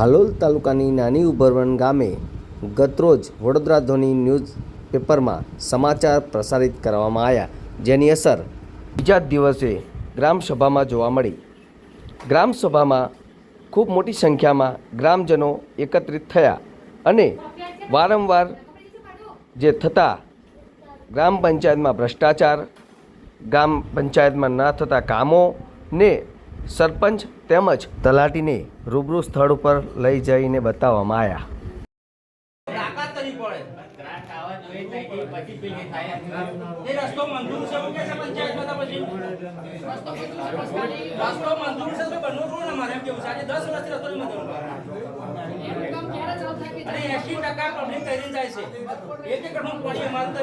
હાલોલ તાલુકાની નાની ઉભરવણ ગામે ગતરોજ વડોદરા ધોની ન્યૂઝ પેપરમાં સમાચાર પ્રસારિત કરવામાં આવ્યા. જેની અસર બીજા દિવસે ગ્રામસભામાં જોવા મળી. ગ્રામસભામાં ખૂબ મોટી સંખ્યામાં ગ્રામજનો એકત્રિત થયા અને વારંવાર જે થતા ગ્રામ પંચાયતમાં ભ્રષ્ટાચાર ગ્રામ પંચાયતમાં ન થતા કામો ને સરપંચ તેમજ તલાટીને રૂબરૂ સ્થળ ઉપર લઈ જઈને બતાવવામાં આવ્યા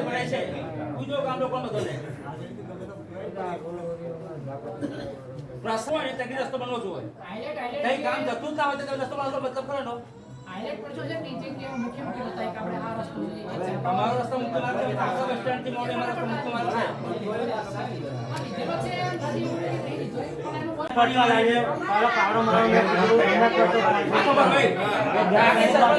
ભરાય છે. પ્રશ્નો હોય? ને તકલીફ રસ્તો બનવો જોઈએ કઈ કામ જતું જ ના હોય તો તમે રસ્તો બનાવવાનો મતલબ કરે નો. અમારો રસ્તો મુખ્ય માર્ગ છે આખા બસ સ્ટેન્ડથી મોડે અમારો રસ્તો મુખ્ય માર્ગ છે. આવીએ. મારો પાવડો મારો સરપંચ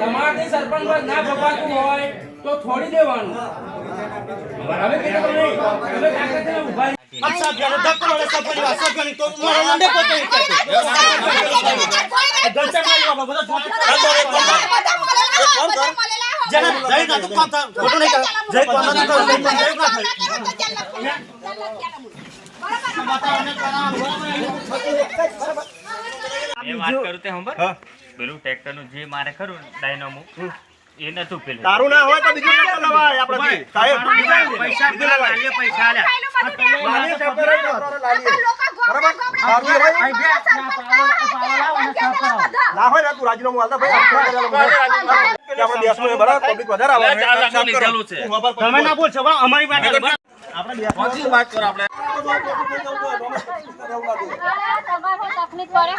તમારાથી સરપંચ પર ના ભગવાતું હોય. તો થોડી દેવાનું બરાબર કે નહીં તમે તાકાત ને ઊભા જે મારે ખરું ડાયનામો એ નતું પેલું. તારું ના હોય તો બીજું ના લવાય આપણે સાહેબ પૈસા લાલ્યો પૈસા આલ્યા. લાલીએ સાહેબ કરે તો લાલીએ. ના હોય ને તું રાજીનામું આલતા ભાઈ. આપણે દેશમાં એ બરાબર? પબ્લિક વધારે આવે ચાર લાખનું લીધેલું છે. તમે ના બોલ છો અમારી વાત આપણે દેશમાં વાત કરો આપણે. તકલીફ પડે